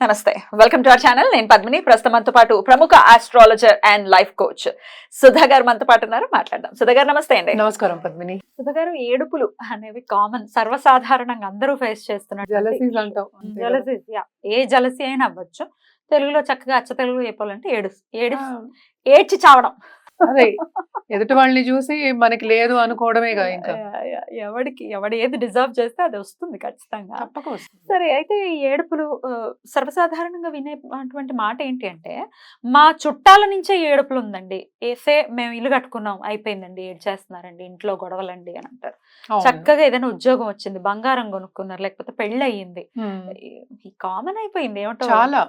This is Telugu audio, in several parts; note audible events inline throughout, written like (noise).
నమస్తే. వెల్కమ్ టు అవర్ ఛానల్ నేను పద్మిని. ప్రస్తుతం మనతో పాటు ప్రముఖ astrologer and life coach Sudha garu మనతో పాటు ఉన్నారు. మాట్లాడదాం. సుధా గారు నమస్తే అండి. నమస్కారం పద్మిని. సుధా గారు ఏడుపులు అనేవి కామన్ సర్వసాధారణంగా అందరూ ఫేస్ చేస్తున్నారు ఏ జలసి అయినా అవ్వచ్చు. తెలుగులో చక్కగా అచ్చ తెలుగు చెప్పాలంటే ఏడు ఏడు ఏడ్చి చావడం. అదే ఎదుటి వాళ్ళని చూసి మనకి లేదు అనుకోవడమేగా ఇంకా. ఎవడికి ఎవడు ఏది డిజర్వ్ చేస్తే అది వస్తుంది ఖచ్చితంగా. తప్పక. సరే అయితే ఈ ఏడుపులు సర్వసాధారణంగా వినేటువంటి మాట ఏంటి అంటే మా చుట్టాల నుంచే ఏడుపులు ఉందండి. ఏసే మేము ఇల్లు కట్టుకున్నాం అయిపోయిందండి ఏడు చేస్తున్నారండి ఇంట్లో గొడవలండి అని అంటారు. చక్కగా ఏదైనా ఉద్యోగం వచ్చింది బంగారం కొనుక్కున్నారు లేకపోతే పెళ్ళి అయ్యింది కామన్ అయిపోయింది ఏమిటో. చాలా.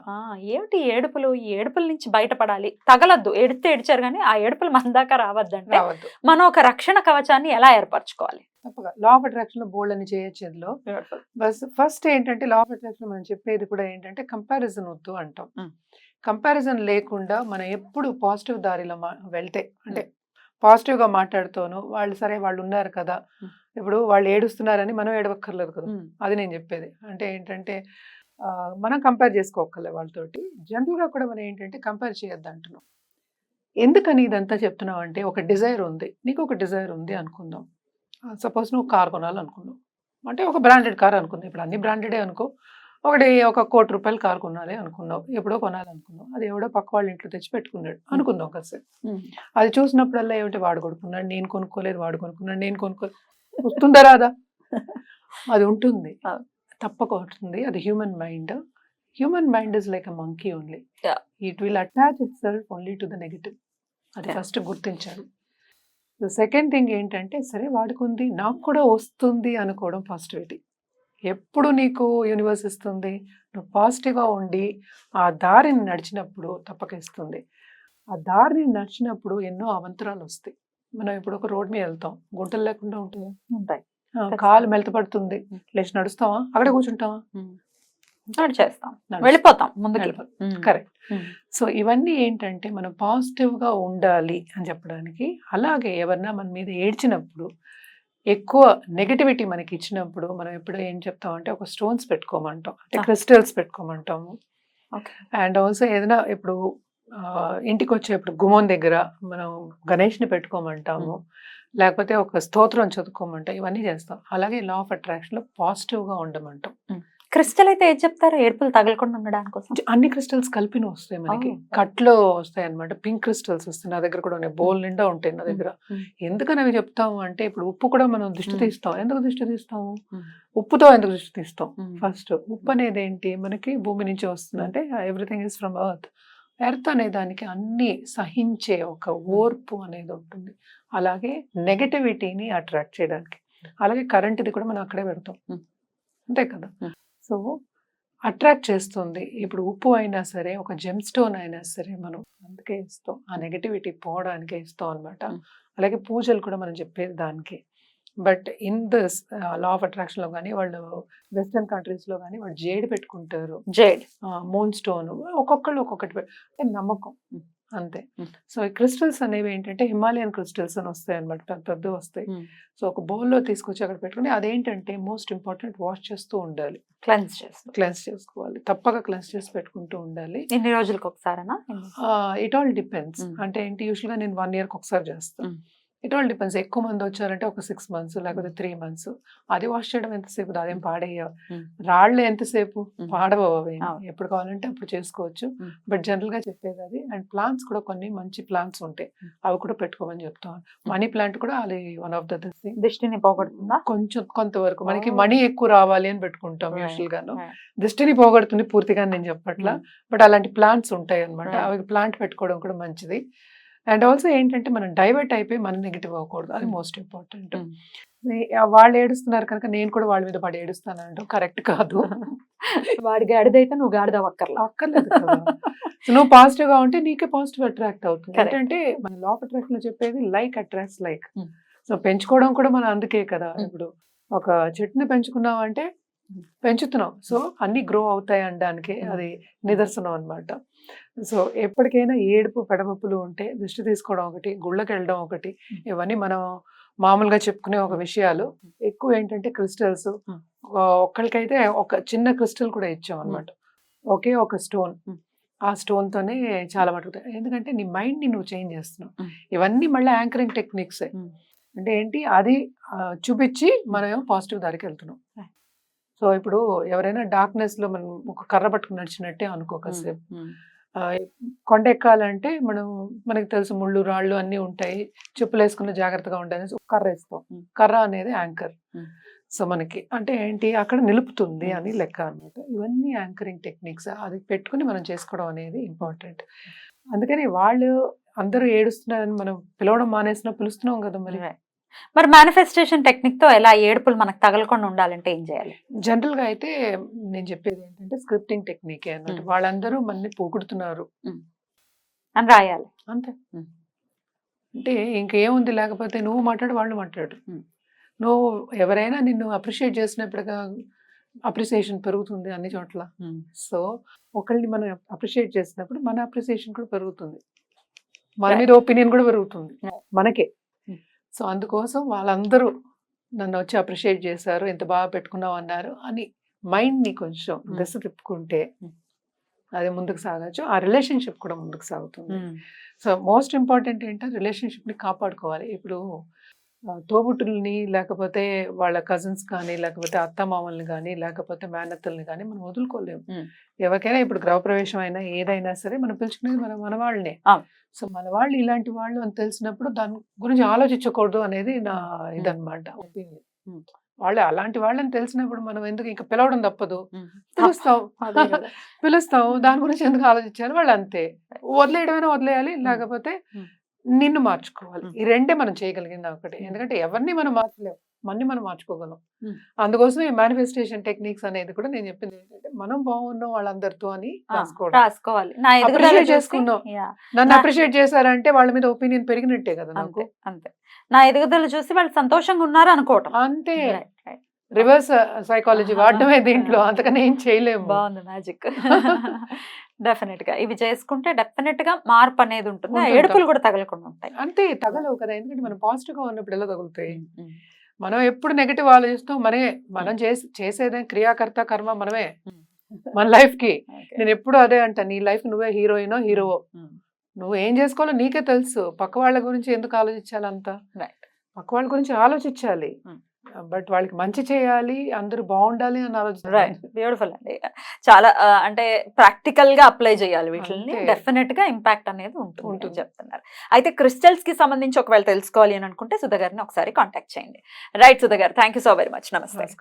ఏమిటి ఏడుపులు? ఈ ఏడుపుల నుంచి బయటపడాలి. తగలద్దు ఏడితే ఏడిచారు కానీ ఆ ఏడుపులు మన దాకా రావద్దంటే రావద్దు. మనం ఒక రక్షణ కవచాన్ని ఎలా ఏర్పరచుకోవాలి? తప్పక. లా ఆఫ్ అట్రాక్షన్లో బోల్డ్ అని చేయొచ్చు బస్ ఫస్ట్ ఏంటంటే లా ఆఫ్ అట్రాక్షన్ మనం చెప్పేది కూడా ఏంటంటే కంపారిజన్ వద్దు అంటాం. కంపారిజన్ లేకుండా మనం ఎప్పుడు పాజిటివ్ దారిలో వెళ్తే అంటే పాజిటివ్గా మాట్లాడుతూను వాళ్ళు సరే వాళ్ళు ఉన్నారు కదా ఉమ్. ఇప్పుడు వాళ్ళు ఏడుస్తున్నారని మనం ఏడవక్కర్లేదు కదా. అది నేను చెప్పేది. అంటే ఏంటంటే మనం కంపేర్ చేసుకోకలే వాళ్ళతోటి. జనరల్గా కూడా మనం ఏంటంటే కంపేర్ చేయొద్దు అంటున్నాం ఎందుకని ఇదంతా చెప్తున్నావు అంటే ఒక డిజైర్ ఉంది. నీకు ఒక డిజైర్ ఉంది అనుకుందాం. సపోజ్ నువ్వు కార్ కొనాలనుకున్నావు. అంటే ఒక బ్రాండెడ్ కార్ అనుకుందాం. ఇప్పుడు అన్ని బ్రాండెడే అనుకో. ఒకటి ఒక కోటి రూపాయలు కార్ కొనాలి అనుకున్నావు. ఎప్పుడో కొనాలనుకున్నావు. అది ఎవడో పక్క వాళ్ళ ఇంట్లో తెచ్చి పెట్టుకున్నాడు. అనుకుందాం ఒకసారి అది చూసినప్పుడల్లా ఏమిటి? వాడు కొనుక్కున్నాడు. నేను కొనుక్కోలేదు. వాడు కొనుక్కున్నాడు. నేను కొనుక్కోలేదు వస్తుందా రాదా? (laughs) అది ఉంటుంది. తప్పక ఉంటుంది అది human mind human mind is like a monkey only. It will attach itself only to the negative అది. ఫస్ట్ గుర్తించాలి. సెకండ్ థింగ్ ఏంటంటే సరే వాడుకుంది నాకు కూడా వస్తుంది అనుకోవడం పాజిటివిటీ ఎప్పుడు నీకు యూనివర్స్ ఇస్తుంది? నువ్వు పాజిటివ్గా ఉండి ఆ దారిని నడిచినప్పుడు తప్పక ఇస్తుంది ఆ దారిని నడిచినప్పుడు ఎన్నో అవంతరాలు వస్తాయి. మనం ఇప్పుడు ఒక రోడ్ మీద వెళ్తాం. గుంటలు లేకుండా ఉంటాయి ఉంటాయి. కాలు మెలతపడుతుంది. లేచి నడుస్తావా? అక్కడే కూర్చుంటావా? చేస్తాం. వెళ్ళిపోతాం ముందుకు. వెళ్ళిపోతాం. కరెక్ట్ సో ఇవన్నీ ఏంటంటే మనం పాజిటివ్గా ఉండాలి అని చెప్పడానికి. అలాగే ఎవరన్నా మన మీద ఏడ్చినప్పుడు ఎక్కువ నెగటివిటీ మనకి ఇచ్చినప్పుడు మనం ఎప్పుడు ఏం చెప్తామంటే ఒక స్టోన్స్ పెట్టుకోమంటాం. అంటే. క్రిస్టల్స్ పెట్టుకోమంటాము. అండ్ ఆల్సో ఏదైనా ఇప్పుడు ఇంటికి వచ్చేప్పుడు గుమ్మం దగ్గర మనం గణేష్ని పెట్టుకోమంటాము. లేకపోతే ఒక స్తోత్రం చదువుకోమంటాం. ఇవన్నీ చేస్తాం. అలాగే లా ఆఫ్ అట్రాక్షన్లో పాజిటివ్గా ఉండమంటాం. క్రిస్టల్ అయితే ఏం చెప్తారు? ఏడుపులు తగలకుండా ఉండడానికి కోసం. అన్ని క్రిస్టల్స్ కలిపిన వస్తాయి మనకి. కట్లో వస్తాయి అనమాట పింక్ క్రిస్టల్స్ వస్తాయి నా దగ్గర కూడా ఉన్నాయి. బోల్ నిండా ఉంటాయి నా దగ్గర. ఎందుకని అవి చెప్తాము అంటే ఇప్పుడు ఉప్పు కూడా మనం దిష్టి. తీస్తాం. ఎందుకు దిష్టి తీస్తాము. ఉప్పుతో ఎందుకు దిష్టి తీస్తాం. ఫస్ట్ ఉప్పు అనేది ఏంటి? మనకి భూమి నుంచి వస్తుంది అంటే everything is from earth earth అనే దానికి అన్ని సహించే ఒక ఓర్పు అనేది ఉంటుంది. అలాగే నెగటివిటీని అట్రాక్ట్ చేయడానికి. అలాగే కరెంట్ది కూడా మనం అక్కడే పెడతాం. అంతే కదా. సో అట్రాక్ట్ చేస్తుంది. ఇప్పుడు ఉప్పు అయినా సరే ఒక జెమ్ స్టోన్ అయినా సరే మనం అందుకే ఇస్తాం. ఆ నెగటివిటీ పోవడానికే ఇస్తాం అనమాట. అలాగే పూజలు కూడా మనం చెప్పేది దానికి but in this law of అట్రాక్షన్లో కానీ వాళ్ళు వెస్ట్రన్ కంట్రీస్లో కానీ వాళ్ళు జేడ్ పెట్టుకుంటారు. జేడ్. మూన్ స్టోన్ ఒక్కొక్కళ్ళు ఒక్కొక్కటి నమ్మకం. అంతే. సో ఈ క్రిస్టల్స్ అనేవి ఏంటంటే హిమాలయన్ క్రిస్టల్స్ అని వస్తాయి అనమాట పెద్ద పెద్ద వస్తాయి. సో ఒక బౌల్లో తీసుకొచ్చి అక్కడ పెట్టుకుని అదేంటంటే మోస్ట్ ఇంపార్టెంట్ వాష్ చేస్తూ ఉండాలి. క్లెన్స్ చేస్తాం క్లెన్స్ చేసుకోవాలి. తప్పక క్లెన్స్ చేసి పెట్టుకుంటూ ఉండాలి. ఎన్ని రోజులకు ఒకసారినా ఇట్ ఆల్ డిపెండ్స్. అంటే ఏంటి? యూజువల్గా నేను వన్ ఇయర్కి ఒకసారి చేస్తాను. It all depends. ఎక్కువ మంది వచ్చారంటే ఒక సిక్స్ మంత్స్ లేకపోతే త్రీ మంత్స్. అది వాష్ చేయడం ఎంతసేపు? అదేం పాడేయ. రాళ్ళు ఎంతసేపు. పాడవు. ఎప్పుడు కావాలంటే అప్పుడు చేసుకోవచ్చు. బట్ జనరల్గా చెప్పేది అది. అండ్ ప్లాంట్స్ కూడా కొన్ని మంచి ప్లాంట్స్ ఉంటాయి. అవి కూడా పెట్టుకోమని చెప్తాను మనీ ప్లాంట్ కూడా అది వన్ ఆఫ్ ద దిష్టిని పోగొడుతుందా? కొంచెం కొంతవరకు. మనకి. మనీ ఎక్కువ రావాలి అని పెట్టుకుంటాం యూజువల్ గాను. దృష్టిని పోగొడుతుంది పూర్తిగా నేను చెప్పట్లా. బట్ అలాంటి ప్లాంట్స్ ఉంటాయి అనమాట. అవి ప్లాంట్ పెట్టుకోవడం కూడా మంచిది. అండ్ ఆల్సో ఏంటంటే మనం డైవర్ట్ అయిపోయి మనం నెగిటివ్ అవ్వకూడదు. అది. Most important Mm. వాళ్ళు ఏడుస్తున్నారు కనుక నేను కూడా వాళ్ళ మీద పడి ఏడుస్తాను అంటూ కరెక్ట్ కాదు. (laughs) వాడి గాడిదైతే నువ్వు గాడిద అక్కర్లా అక్కర్లేదు నువ్వు పాజిటివ్గా ఉంటే నీకే పాజిటివ్ అట్రాక్ట్ అవుతుంది. ఏంటంటే మన లా ఆఫ్ అట్రాక్షన్లో చెప్పేది లైక్ అట్రాక్ట్స్ లైక్. సో పెంచుకోవడం కూడా మనం అందుకే కదా. Mm. ఇప్పుడు ఒక చెట్టుని పెంచుకున్నాం అంటే పెంచుతున్నాం. సో అన్ని గ్రో అవుతాయి అనడానికి అది నిదర్శనం అన్నమాట. సో ఎప్పటికైనా ఏడుపు పెడమప్పులు ఉంటే దృష్టి తీసుకోవడం ఒకటి గుళ్ళకి వెళ్ళడం ఒకటి ఇవన్నీ మనం మామూలుగా చెప్పుకునే ఒక విషయాలు. ఎక్కువ ఏంటంటే క్రిస్టల్స్. ఒక్కరికైతే ఒక చిన్న క్రిస్టల్ కూడా ఇచ్చాం అనమాట ఒకే ఒక స్టోన్. ఆ స్టోన్ తోనే చాలా మటుకు ఎందుకంటే నీ మైండ్ని నువ్వు చేంజ్ చేస్తున్నావు. ఇవన్నీ మళ్ళీ యాంకరింగ్ టెక్నిక్స్. అంటే ఏంటి? అది చూపించి మనం పాజిటివ్ దారికి వెళ్తున్నాం. సో ఇప్పుడు ఎవరైనా డార్క్నెస్లో మనం ఒక కర్ర పట్టుకుని నడిచినట్టే అనుకో కాసేపు. కొండ ఎక్కాలంటే మనం మనకి తెలుసు ముళ్ళు రాళ్ళు అన్నీ ఉంటాయి. చెప్పులు వేసుకున్న జాగ్రత్తగా ఉండాలని కర్ర వేస్తాం. కర్ర అనేది యాంకర్. సో మనకి అంటే ఏంటి? అక్కడ నిలుపుతుంది అని లెక్క అన్నమాట. ఇవన్నీ యాంకరింగ్ టెక్నిక్స్. అది పెట్టుకుని మనం చేసుకోవడం అనేది ఇంపార్టెంట్. అందుకని వాళ్ళు అందరూ ఏడుస్తున్నారని మనం పిలవడం మానేసినా పిలుస్తున్నాం కదా మరి. మరి మేనిఫెస్టేషన్ టెక్నిక్తో ఎలా ఏడుపులు మనకు తగలకుండా ఉండాలంటే ఏం చేయాలి? జనరల్గా అయితే నేను చెప్పేది ఏంటంటే స్క్రిప్టింగ్ టెక్నిక్ అన్నమాట Mm. వాళ్ళందరూ మనని పొగుడుతున్నారు. అని రాయాలి. అంతే. అంటే ఇంకేముంది? లేకపోతే నువ్వు మాట్లాడు వాళ్ళు మాట్లాడు. నువ్వు ఎవరైనా నిన్ను అప్రిషియేట్ చేసినప్పుడుగా అప్రిసియేషన్ పెరుగుతుంది అన్ని చోట్ల. సో ఒకళ్ళని మనం అప్రిషియేట్ చేసినప్పుడు మన అప్రిసియేషన్ కూడా పెరుగుతుంది. మన మీద ఒపీనియన్ కూడా పెరుగుతుంది. మనకే. సో అందుకోసం వాళ్ళందరూ నన్ను వచ్చి అప్రిషియేట్ చేశారు ఎంత బాగా పెట్టుకున్నావు అన్నారు అని మైండ్ని కొంచెం. దశ తిప్పుకుంటే. అది ముందుకు సాగచ్చు ఆ రిలేషన్షిప్ కూడా ముందుకు సాగుతుంది సో మోస్ట్ ఇంపార్టెంట్ ఏంటంటే రిలేషన్షిప్ని కాపాడుకోవాలి ఇప్పుడు తోబుట్టుల్ని లేకపోతే వాళ్ళ కజిన్స్ కానీ లేకపోతే అత్తమామల్ని కానీ లేకపోతే మేనత్తల్ని కానీ మనం వదులుకోలేము. ఎవరికైనా ఇప్పుడు గృహప్రవేశం అయినా ఏదైనా సరే మనం పిలుచుకునేది మన మన వాళ్ళనే. సో మన వాళ్ళు ఇలాంటి వాళ్ళు అని తెలిసినప్పుడు దాని గురించి ఆలోచించకూడదు అనేది నా ఇదన్నమాట ఒపీనియన్. వాళ్ళు అలాంటి వాళ్ళని తెలిసినప్పుడు మనం ఎందుకు ఇంకా పిలవడం తప్పదు? పిలుస్తాం. (laughs) (laughs) పిలుస్తాం. దాని గురించి ఎందుకు ఆలోచించాలి? వాళ్ళు అంతే. వదిలేయడమైనా వదిలేయాలి. లేకపోతే. నిన్ను మార్చుకోవాలి. ఈ రెండే మనం చేయగలిగింది ఒకటి. ఎందుకంటే ఎవరిని మనం మార్చలేము. మన్ని మనం మార్చుకోగలం. అందుకోసం ఈ మేనిఫెస్టేషన్ టెక్నిక్స్ అనేది కూడా నేను చెప్పింది ఏంటంటే మనం బాగున్నాం వాళ్ళందరితో అని ఆ, రాసుకోవడం. రాసుకోవాలి. నా ఎదుగుదల Appreciate చూసి- చేసుకుందాం. Yeah, నన్ను అప్రిషియేట్ చేశారంటే వాళ్ళ మీద ఒపీనియన్ పెరిగినట్టే కదా నాకు. అంతే నా ఎదుగుదల చూసి వాళ్ళు సంతోషంగా ఉన్నారు అనుకోవటం అంతే. రివర్స్ సైకాలజీ ఆహా. వాడడమే దీంట్లో. (laughs) అంతకనే ఏం చేయలేము. బాగుంది మ్యాజిక్. (laughs) డెఫినెట్గా ఇవి చేసుకుంటే డెఫినెట్గా మార్పు అనేది ఉంటుంది. ఏడుపులు కూడా తగలకుండా ఉంటాయి. అంతే తగలవు కదా. ఎందుకంటే మనం పాజిటివ్గా ఉన్నప్పుడు ఎలా తగులుతాయి? మనం ఎప్పుడు నెగిటివ్ ఆలోచిస్తాం మనమే మనం చేసి చేసేదే క్రియాకర్త కర్మ మనమే. మన లైఫ్కి. నేను ఎప్పుడు అదే అంటా నీ లైఫ్ నువ్వే హీరోయినో హీరోవో. ఉమ్, నువ్వు ఏం చేసుకోవాలో నీకే తెలుసు. పక్క వాళ్ళ గురించి ఎందుకు ఆలోచించాలి అంత Right. పక్క వాళ్ళ గురించి ఆలోచించాలి. బట్ వాళ్ళకి మంచి చేయాలి అందరూ బాగుండాలి అని రైట్ ఆలోచించాలి బ్యూటిఫుల్ అండి. చాలా అంటే ప్రాక్టికల్గా అప్లై చేయాలి వీటిని. డెఫినెట్గా ఇంపాక్ట్ అనేది ఉంటుంది ఉంటుంది. చెప్తున్నారు. అయితే క్రిస్టల్స్కి సంబంధించి ఒకవేళ తెలుసుకోవాలి అని అనుకుంటే సుధా గారిని ఒకసారి కాంటాక్ట్ చేయండి. Right Sudha garu thank you so very much నమస్తే.